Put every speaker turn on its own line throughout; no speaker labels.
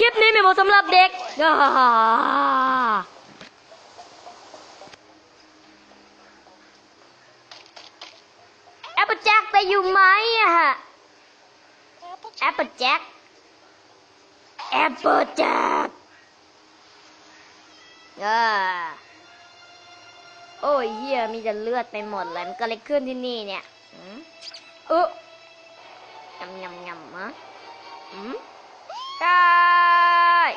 คลิปนี้ไม่เหมาะสำหรับเด็กแอปเปิลแจ็คไปอยู่ไหมอะฮะแอปเปิลแจ็คแอปเปิลแจ็คอ่าโอ้ยเฮียมีแต่เลือดไปหมดเลยมันก็เลยขึ้นที่นี่เนี่ยอืมเออยำยำยำมะอืมได้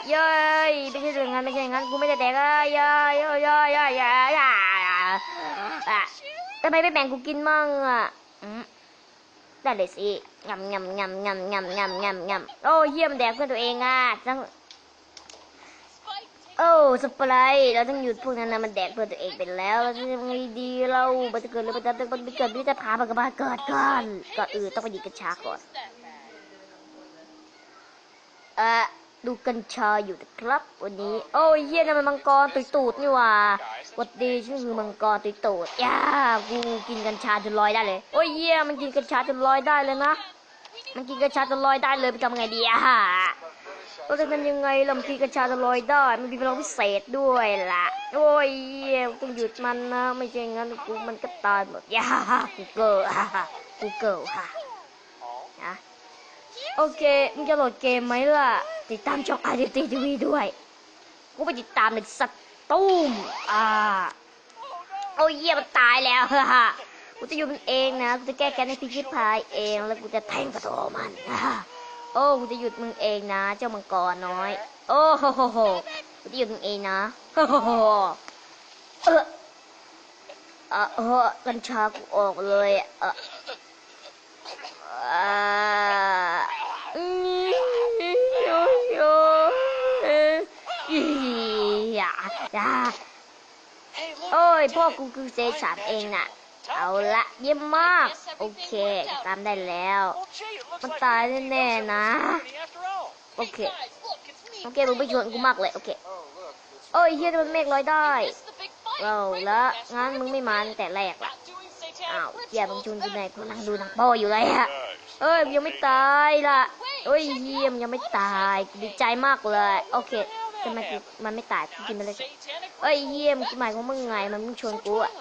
เย้ยไม่ใช่อย่างนั้นไม่ใช่อย่างนั้นกูไม่ได้แดกเย้ยเย้ยเย้ยเย้ยเย้ยเย้ยอะทำไมไม่แบ่งกูกินมั่งอะได้เลยสิงำงำงำงำงำงำงำงำโอ้เยี่ยมแดกเพื่อนตัวเองอะต้องโอ้สปร์เราต้องหยุดพวกนั้นนะมันแดกเพื่อนตัวเองไปแล้วเราจะทำไงดีเราบัจะเกิดหรือบัจะบัจะเกิดหรือจะพาไปกับบ้าเกิดก่อนก่อนอื่นต้องไปหยิบกัญชาก่อนเออ ดูกัญชาอยู่นะครับ วันนี้ โอ้ยเฮียนั่นมันมังกรตุยตูดนี่ว่าหวัดดีฉันคือมังกรตุยตูดย่ากูกินกัญชาจนลอยได้เลย โอ้ยเฮียมันกินกัญชาจนลอยได้เลยนะ มันกินกัญชาจนลอยได้เลยไปทำไงดีอะเราจะทำยังไงล่ะมันกินกัญชาจนลอยได้ มันมีพลังพิเศษด้วยล่ะ โอ้ยเฮียต้องหยุดมันนะ ไม่ใช่งั้นกูมันก็ตายหมดย่ากูเกิลฮ่าฮ่ากูเกิลฮ่านะโอเคมึงจะโหลดเกมไหมล่ะติดตามช่องไอทีทีวีด้วย กูไปติดตามเลยสัตว์ตุ้ม อ่า โอ้ยเหี้ยมันตายแล้วฮ่ากูจะอยู่มันเองนะ กูจะแก้แค้นให้พี่ชิพายเอง แล้วกูจะแทงกระโถมันโอ้ กูจะหยุดมึงเองนะ เจ้ามังกรน้อย โอ้โหโหโหกูจะหยุดมึงเองนะโอ้โหโหเออเออกัญชากูออกเลย เอออ่า อย่าโอ้ย พ่อกูคือเซชันเองน่ะ เอาละเยี่ยมมาก โอเค ตามได้แล้ว มันตายแน่ๆนะ โอเค โอเค มึงไปชวนกูมากเลย โอเค โอ้ยเฮียมันเมฆลอยได้เราละงั้นมึงไม่มาตั้งแต่แรกล่ะอ้าวเฮียมึงชวนกูไหนกูนั่งดูหนังโป้อยู่เลยอะเอ้ยยังไม่ตายล่ะเอ้ยเยี่ยมยังไม่ตายดีใจมากเลย โอเค ทำไมกูมันไม่ตายกูกินไปเลยเอ้ยเยี่ยมกูหมายของมึงไงมันมึงชวนกูอะ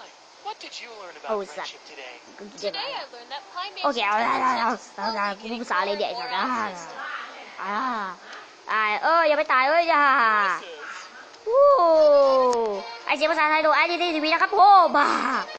What did you learn
Oh,
about
is that-
friendship today?
กูกินไป
Today I learned that pine
โอเคเอาละเอาละเอาละกูพูดภาษาอะไรเดี๋ยวไอ้สัตว์อ่าอ่าอ่าเอ้ยยังไม่ตายเอ้ยอย่าวู้ไอเสียงภาษาไทยดูไอทีทีวีนะครับโอ้บ้า